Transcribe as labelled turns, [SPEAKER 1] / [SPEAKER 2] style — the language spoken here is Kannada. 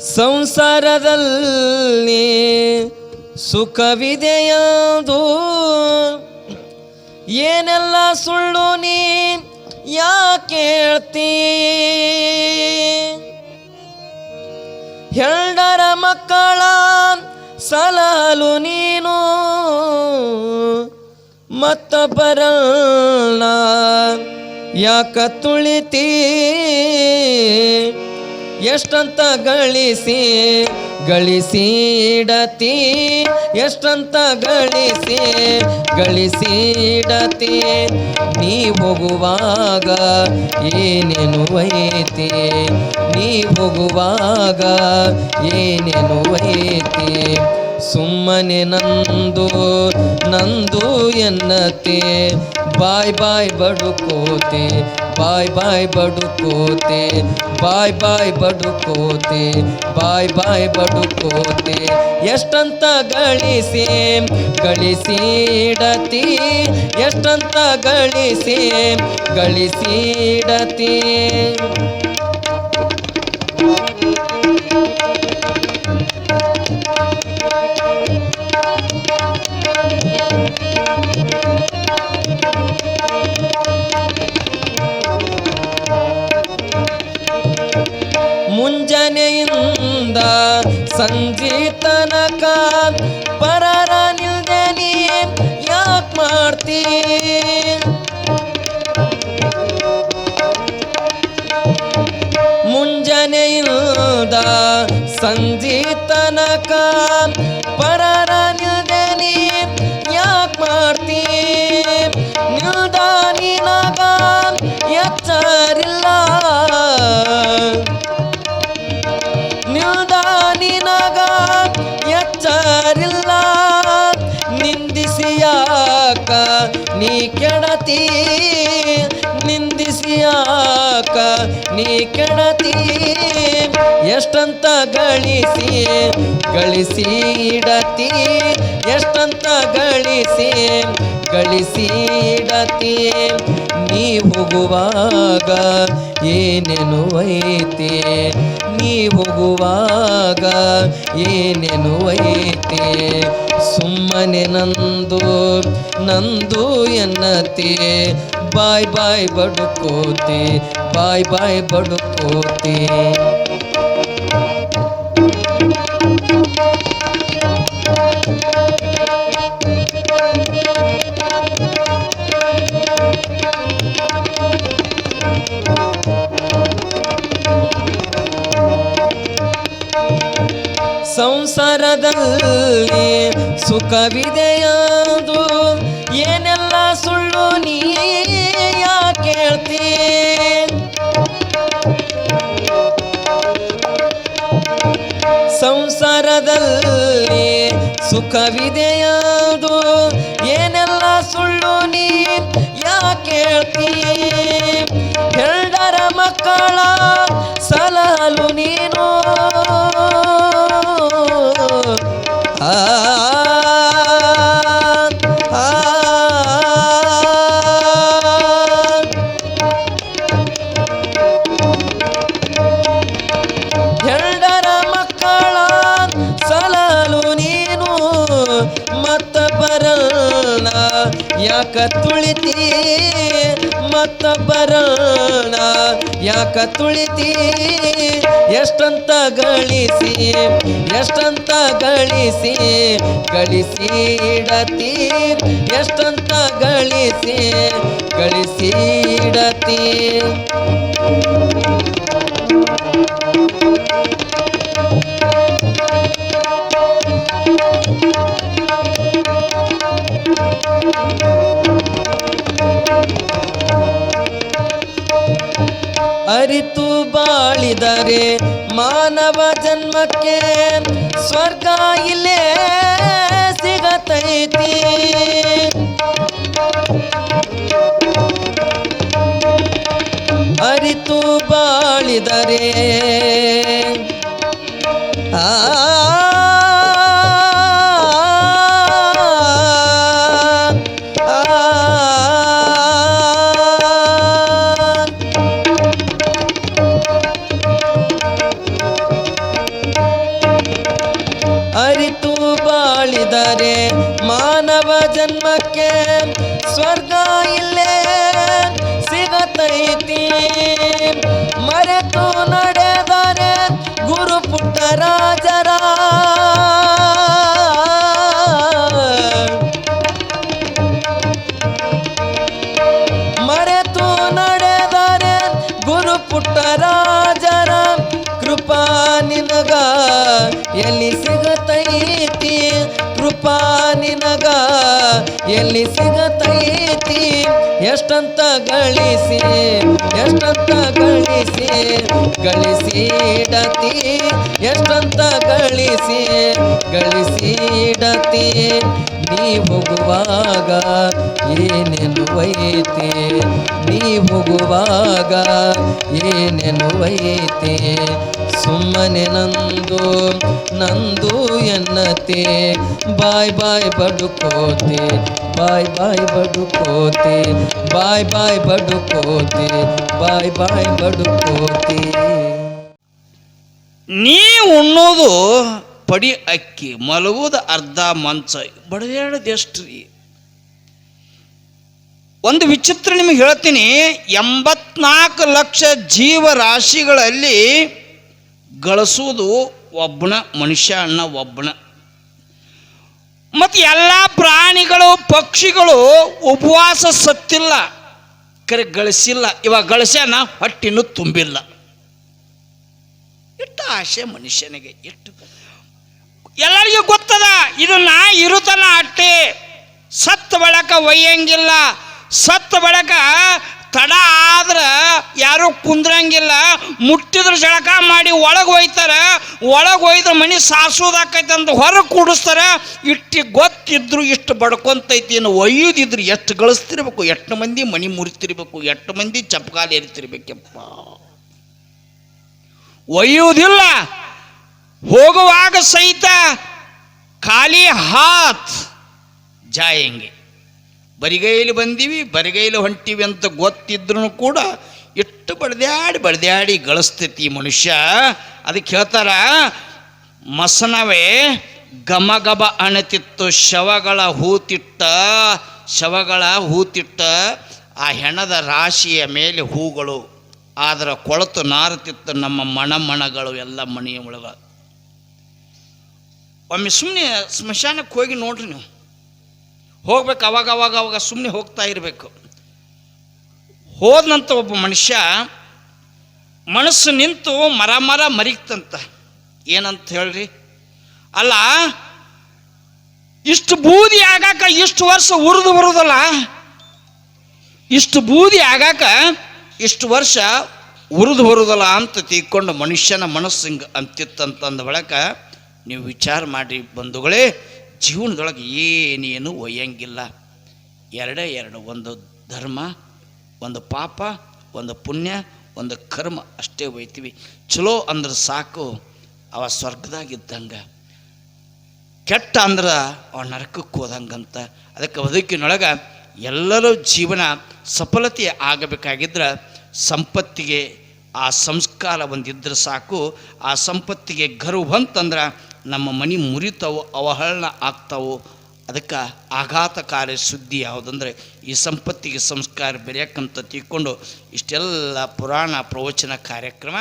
[SPEAKER 1] ಸಂಸಾರದಲ್ಲಿ ಸುಖವಿದೆಯದು? ಏನೆಲ್ಲ ಸುಳ್ಳು ನೀ ಯಾಕೆ ಹೇಳ್ತೀ? ಮಕ್ಕಳ ಸಲಹಲು ನೀನು ಮತ್ತೊಬ್ಬರಲ್ಲ ಯಾಕ ತುಳಿತೀ? ಎಷ್ಟಂತ ಗಳಿಸಿ ಗಳಿಸಿ ಎಷ್ಟಂತ ಗಳಿಸಿ ಗಳಿಸಿ ನೀ ಹೋಗುವಾಗ ಏನೇನು ಐತಿ? ನೀ ಹೋಗುವಾಗ ಏನೇನು ಐತಿ? ಸುಮ್ಮನೆ ನಂದು ನಂದು ಎನ್ನತೆ ಬಾಯ್ ಬಾಯ್ ಬಡುಕೋತೆ, ಬಾಯ್ ಬಾಯ್ ಬಡುಕೋತೆ, ಬಾಯ್ ಬಾಯ್ ಬಡುಕೋತೆ, ಬಾಯ್ ಬಾಯ್ ಬಡುಕೋತೆ. ಎಷ್ಟಂತ ಗಳಿಸಿ ಗಳಿಸಿ ಇಡತಿ. ಎಷ್ಟಂತ ಗಳಿಸಿ ಗಳಿಸಿ ಸಂಗೀತ ನೀ ಕೆಡತಿ ಎಷ್ಟಂತ ಗಳಿಸಿ ಗಳಿಸಿ ಇಡತಿ. ಎಷ್ಟಂತ ಗಳಿಸಿ ಗಳಿಸಿ ಇಡತಿ. ನೀ ಹೋಗುವಾಗ ಏನೇನು ಐತಿ? ನೀ ಹೋಗುವಾಗ ಏನೇನು ಐತಿ? ಸುಮ್ಮನೆ ನಂದು ನಂದು ಎನ್ನತಿ. ಬಾಯ್ ಬಾಯ್ ಬಡುಕೋತಿ, ಬಾಯ್ ಬಾಯ್ ಬಡುಕೋತೆ. ಸಂಸಾರದಲ್ಲಿ ಸುಖವಿದೆಯದು ಏನೆಲ್ಲ ಸುಳ್ಳು ನೀ ಯಾಕೆ ಹೇಳ್ತೀ ಸಂಸಾರದಲ್ಲಿ ಸುಖವಿದೆಯದು ಏನೆಲ್ಲ ಸುಳ್ಳು ನೀ ಯಾಕೆ ಹೇಳ್ತೀ ಹೆಂಡರ ಮಕ್ಕಳ ಸಲಲು ನೀನು ಮತ್ತ ಬರಣ ಯಾಕ ತುಳಿತಿ? ಮತ್ತ ಬರೋಣ. ಯಾಕ ತುಳಿತಿ? ಎಷ್ಟಂತ ಗಳಿಸಿ? ಎಷ್ಟಂತ ಗಳಿಸಿ? ಗಳಿಸಿ ಇಡತಿ ಎಷ್ಟಂತ ಗಳಿಸಿ? ಗಳಿಸಿ ಇಡತಿ ಅರಿತು ಬಾಳಿದರೆ ಮಾನವ ಜನ್ಮಕ್ಕೆ ಸ್ವರ್ಗ ಇಲ್ಲೇ ಸಿಗತೈತಿ. ಅರಿತು ಬಾಳಿದರೆ ಆ ಬಾಳಿದರೆ ಮಾನವ ಜನ್ಮಕ್ಕೆ ಸ್ವರ್ಗ ಇಲ್ಲೇ ಸಿಗತೈತಿ. ಮರೆತು ನಡೆದರೆ ಗುರು ಪುಟ್ಟರಾಜರ ಮರೆತು ನಡೆದರೆ ಗುರು ಪುಟ್ಟರಾಜರ ಕೃಪಾ ನಿನಗ ಎಲ್ಲಿ ಎಲ್ಲಿ ಸಿಗತೈತಿ ಎಷ್ಟಂತ ಗಳಿಸಿ ಎಷ್ಟಂತ ಕಳಿಸಿ ಗಳಿಸಿಡತಿ, ಎಷ್ಟಂತ ಗಳಿಸಿ ಗಳಿಸಿಡತಿ, ನೀ ಹೋಗುವಾಗ ಏನೆನ್ನುವೈತೆ ನೀ ಹೋಗುವಾಗ ಏನೆನ್ನುವೈತೆ ಸುಮ್ಮನೆ ನಂದು ನಂದು ಎನ್ನತೆ, ಬಾಯ್ ಬಾಯ್ ಬಡುಕೋತೆ, ಬಾಯ್ ಬಾಯ್ ಬಡುಕೋತೆ, ಬಾಯ್ ಬಾಯ್ ಬಡುಕೋತೆ ಬಾಯ್ ಬಾಯ್ ಬಡುಕೋತಿ.
[SPEAKER 2] ನೀ ಉಣ್ಣೋದು ಪಡಿ ಅಕ್ಕಿ ಮಲಗುವುದು ಅರ್ಧ ಮಂಚ ಬಡದಾಡೋದು ಎಷ್ಟು ರೀ ಒಂದು ವಿಚಿತ್ರ ನಿಮಗೆ ಹೇಳ್ತೀನಿ, ಎಂಬತ್ನಾಲ್ಕು ಲಕ್ಷ ಜೀವರಾಶಿಗಳಲ್ಲಿ ಗಳಿಸುವುದು ಒಬ್ಬನ ಮನುಷ್ಯ ಅಣ್ಣ ಒಬ್ಬನ ಮತ್ತು ಎಲ್ಲ ಪ್ರಾಣಿಗಳು ಪಕ್ಷಿಗಳು ಉಪವಾಸ ಸತ್ತಿಲ್ಲ. ಕರೆ ಗಳಿಸಿಲ್ಲ, ಇವಾಗ ಗಳಿಸ್ಯಾನ? ಹೊಟ್ಟಿನೂ ತುಂಬಿಲ್ಲ. ಎಷ್ಟು ಆಸೆ ಮನುಷ್ಯನಿಗೆ ಎಷ್ಟು ಎಲ್ಲರಿಗೂ ಗೊತ್ತದ, ಇದು ನಾ ಇರುತನ ಅಟ್ಟೆ. ಸತ್ತ ಬಳಕ ಒಯ್ಯಂಗಿಲ್ಲ. ಸತ್ತ ಬಳಕ ತಡ ಆದ್ರೆ ಯಾರು ಕುಂದ್ರಂಗಿಲ್ಲ. ಮುಟ್ಟಿದ್ರ ಜಳಕ ಮಾಡಿ ಒಳಗೆ ಒಯ್ತಾರೆ. ಒಳಗೆ ಒಯ್ದ್ರ ಮನೆ ಸಾಸೋದಾಕೈತೆ ಅಂತ ಹೊರಗೆ ಕೂಡಿಸ್ತಾರೆ. ಇಟ್ಟು ಗೊತ್ತಿದ್ರು ಇಷ್ಟು ಬಡ್ಕೊಂತೈತಿ ಏನು ಒಯ್ಯೋದಿದ್ರು ಎಷ್ಟು ಗಳಿಸ್ತಿರ್ಬೇಕು? ಎಷ್ಟು ಮಂದಿ ಮನೆ ಮುರಿತಿರ್ಬೇಕು? ಎಷ್ಟು ಮಂದಿ ಚಪ್ಕಾಲಿ ಎರಿತಿರ್ಬೇಕಪ್ಪ? ಒಯ್ಯುವುದಿಲ್ಲ. ಹೋಗುವಾಗ ಸಹಿತ ಖಾಲಿ ಹಾತ್. ಜಾಯಂಗೆ ಬರಿಗೈಲಿ ಬಂದೀವಿ, ಬರಿಗೈಲಿ ಹೊಂಟೀವಿ ಅಂತ ಗೊತ್ತಿದ್ರೂ ಕೂಡ ಎಷ್ಟು ಬಡ್ದ್ಯಾಡಿ ಬಡ್ದ್ಯಾಡಿ ಗಳಿಸ್ತೈತಿ ಮನುಷ್ಯ. ಅದಕ್ಕೆ ಹೇಳ್ತಾರ, ಮಸನವೇ ಗಮಗಬ ಅಣತಿತ್ತು, ಶವಗಳ ಹೂತಿಟ್ಟ ಶವಗಳ ಹೂತಿಟ್ಟ, ಆ ಹೆಣದ ರಾಶಿಯ ಮೇಲೆ ಹೂಗಳು. ಆದ್ರೆ ಕೊಳತು ನಾರುತ್ತಿತ್ತು ನಮ್ಮ ಮಣಮಣಗಳು ಎಲ್ಲ ಮನೆಯ ಒಳಗ. ಒಮ್ಮೆ ಸುಮ್ಮನೆ ಸ್ಮಶಾನಕ್ಕೆ ಹೋಗಿ ನೋಡ್ರಿ ನೀವು. ಹೋಗ್ಬೇಕು, ಅವಾಗ ಅವಾಗ ಅವಾಗ ಸುಮ್ಮನೆ ಹೋಗ್ತಾ ಇರಬೇಕು. ಹೋದಂಥ ಒಬ್ಬ ಮನುಷ್ಯ ಮನಸ್ಸು ನಿಂತು ಮರ ಮರ ಮರಿಕ್ತಂತ ಏನಂತ ಹೇಳ್ರಿ? ಅಲ್ಲ, ಇಷ್ಟು ಬೂದಿ ಆಗಾಕ ಇಷ್ಟು ವರ್ಷ ಉರಿದು ಬರುದಲ್ಲ? ಇಷ್ಟು ಬೂದಿ ಆಗಾಕ ಇಷ್ಟು ವರ್ಷ ಉರಿದು ಬರುದಲ್ಲ ಅಂತ ತಿಳ್ಕೊಂಡು ಮನುಷ್ಯನ ಮನಸ್ಸು ಹಿಂಗೆ ಅಂತಿತ್ತಂತಂದ ಬಳಕ ನೀವು ವಿಚಾರ ಮಾಡಿ ಬಂಧುಗಳೇ ಜೀವನದೊಳಗೆ ಏನೇನು ಒಯ್ಯಂಗಿಲ್ಲ. ಎರಡೇ ಎರಡು, ಒಂದು ಧರ್ಮ, ಒಂದು ಪಾಪ, ಒಂದು ಪುಣ್ಯ, ಒಂದು ಕರ್ಮ ಅಷ್ಟೇ ಒಯ್ತೀವಿ. ಚಲೋ ಅಂದ್ರೆ ಸಾಕು, ಅವ ಸ್ವರ್ಗದಾಗಿದ್ದಂಗೆ. ಕೆಟ್ಟ ಅಂದ್ರೆ ಅವ ನರಕಕ್ಕೆ ಹೋದಂಗಂತ. ಅದಕ್ಕೆ ಬದುಕಿನೊಳಗೆ ಎಲ್ಲರೂ ಜೀವನ ಸಫಲತೆ ಆಗಬೇಕಾಗಿದ್ರೆ ಸಂಪತ್ತಿಗೆ ಆ ಸಂಸ್ಕಾರ ಒಂದಿದ್ದರೆ ಸಾಕು. ಆ ಸಂಪತ್ತಿಗೆ ಗರ್ವ ಬಂತಂದ್ರೆ ನಮ್ಮ ಮನೆ ಮುರಿತಾವು ಅವಹರಣ ಆಗ್ತಾವೋ ಅದಕ್ಕೆ ಆಘಾತಕಾರಿ ಸುದ್ದಿ ಯಾವುದಂದರೆ ಈ ಸಂಪತ್ತಿಗೆ ಸಂಸ್ಕಾರ ಬೆರೆಯಕ್ಕಂತ ತಿಳ್ಕೊಂಡು ಇಷ್ಟೆಲ್ಲ ಪುರಾಣ ಪ್ರವಚನ ಕಾರ್ಯಕ್ರಮ.